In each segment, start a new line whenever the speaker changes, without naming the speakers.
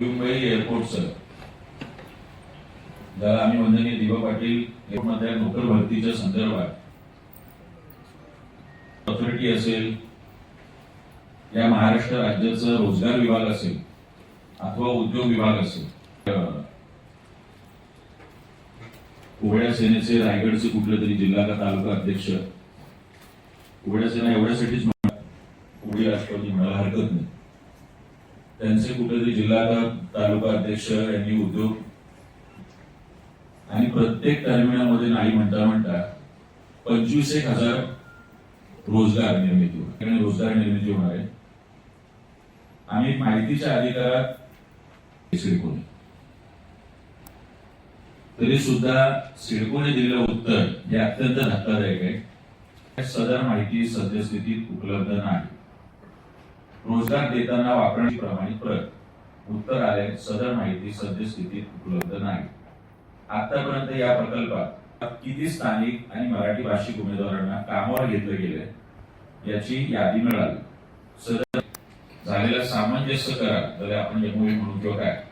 मुंबई एअरपोर्टचं ज्याला आम्ही वंदनीय दिवा पाटील एअरपोर्टमधल्या नोकर भरतीच्या संदर्भात ऑथॉरिटी असेल या महाराष्ट्र राज्याचं रोजगार विभाग असेल अथवा उद्योग विभाग असेल अं, उघड्या सेनेचे रायगडचे कुठले तरी जिल्हा का तालुका अध्यक्ष उघड्या सेना एवढ्यासाठीच म्हणा उघडी राष्ट्रवादी म्हणायला हरकत नाही. त्यांचे कुठेतरी जिल्हा तालुका अध्यक्ष यांनी उद्योग आणि प्रत्येक टर्मिनलमध्ये नाही म्हणता म्हणता पंचवीस एक हजार रोजगार निर्मिती होणार. आणि रोजगार निर्मिती होणार आहे. आम्ही माहितीच्या अधिकारात सिडकोने. तरी सुद्धा सिडकोने दिलेलं उत्तर हे अत्यंत धक्कादायक आहे. सदर माहिती सद्यस्थितीत उपलब्ध नाही. रोजगार देताना वापरण्याची प्रमाणित प्रत. उत्तर आले सदर माहिती सद्यस्थितीत उपलब्ध नाही. आतापर्यंत या प्रकल्पात किती स्थानिक आणि मराठी भाषिक उमेदवारांना कामावर घेतलं गेलंय याची यादी मिळाली. सदर झालेला सामंजस्य करा तर आपण एमओयू म्हणून किंवा काय?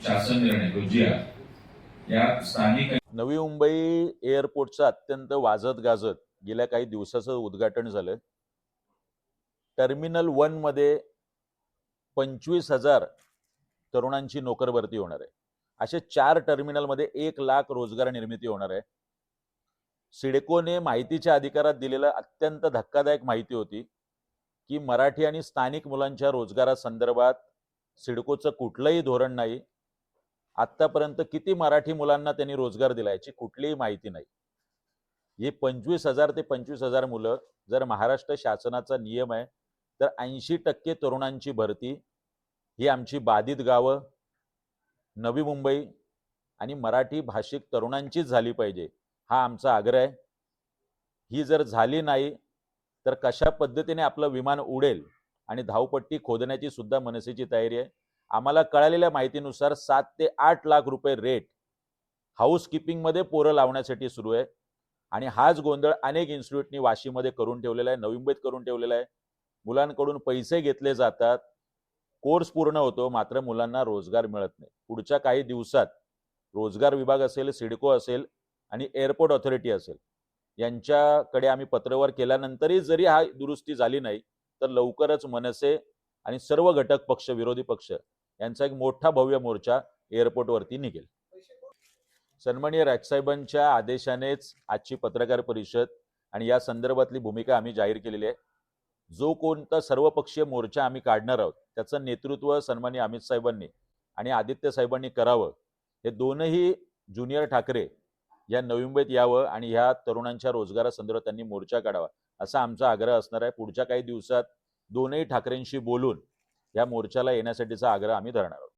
शासन निर्णय तो या स्थानिक
नवी मुंबई एअरपोर्टचं अत्यंत वाजत गाजत गेल्या काही दिवसाचं उद्घाटन झालं. टर्मिनल वनमध्ये पंचवीस हजार तरुणांची नोकर भरती होणार आहे. असे चार टर्मिनलमध्ये एक लाख रोजगार निर्मिती होणार आहे. सिडकोने माहितीच्या अधिकारात दिलेलं अत्यंत धक्कादायक माहिती होती की मराठी आणि स्थानिक मुलांच्या रोजगारासंदर्भात सिडकोचं कुठलंही धोरण नाही. आत्तापर्यंत किती मराठी मुलांना त्यांनी रोजगार दिला याची कुठलीही माहिती नाही. हे पंचवीस हजार ते पंचवीस हजार मुलं जर महाराष्ट्र शासनाचा नियम आहे तर ऐंशी टक्के तरुणांची भरती ही आमची बाधित गावं नवी मुंबई आणि मराठी भाषिक तरुणांचीच झाली पाहिजे हा आमचा आग्रह. आहे ही जर झाली नाही तर कशा पद्धतीने आपलं विमान उडेल आणि धावपट्टी खोदण्याची सुद्धा मनसेची तयारी आहे. आम्हाला कळालेल्या माहितीनुसार सात ते आठ लाख रुपये रेट हाऊसमध्ये पोरं लावण्यासाठी सुरू आहे. आणि हाच गोंधळ अनेक इन्स्टिट्यूटनी वाशीमध्ये करून ठेवलेला आहे नवी मुंबईत करून ठेवलेला आहे. मुलांकडून पैसे घेतले जातात. कोर्स पूर्ण होतो मात्र मुलांना रोजगार मिळत नाही. पुढच्या काही दिवसात रोजगार विभाग असेल सिडको असेल आणि एअरपोर्ट ऑथॉरिटी असेल यांच्याकडे आम्ही पत्रव्यवहार केल्यानंतरही जरी हा दुरुस्ती झाली नाही तर लवकरच मनसे आणि सर्व घटक पक्ष विरोधी पक्ष यांचा एक मोठा भव्य मोर्चा एअरपोर्टवरती निघेल. सन्माननीय राजसाहेबांच्या आदेशानेच आजची पत्रकार परिषद आणि या संदर्भातली भूमिका आम्ही जाहीर केलेली आहे. जो कोणता सर्वपक्षीय मोर्चा आम्ही काढणार आहोत त्याचं नेतृत्व सन्मानी अमित साहेबांनी आणि आदित्य साहेबांनी करावं हे दोनही ज्युनियर ठाकरे या नवी यावं आणि ह्या तरुणांच्या रोजगारासंदर्भात त्यांनी मोर्चा काढावा असा आमचा आग्रह असणार आहे. पुढच्या काही दिवसात दोनही ठाकरेंशी बोलून या मोर्चाला येण्यासाठीचा आग्रह आम्ही धरणार आहोत.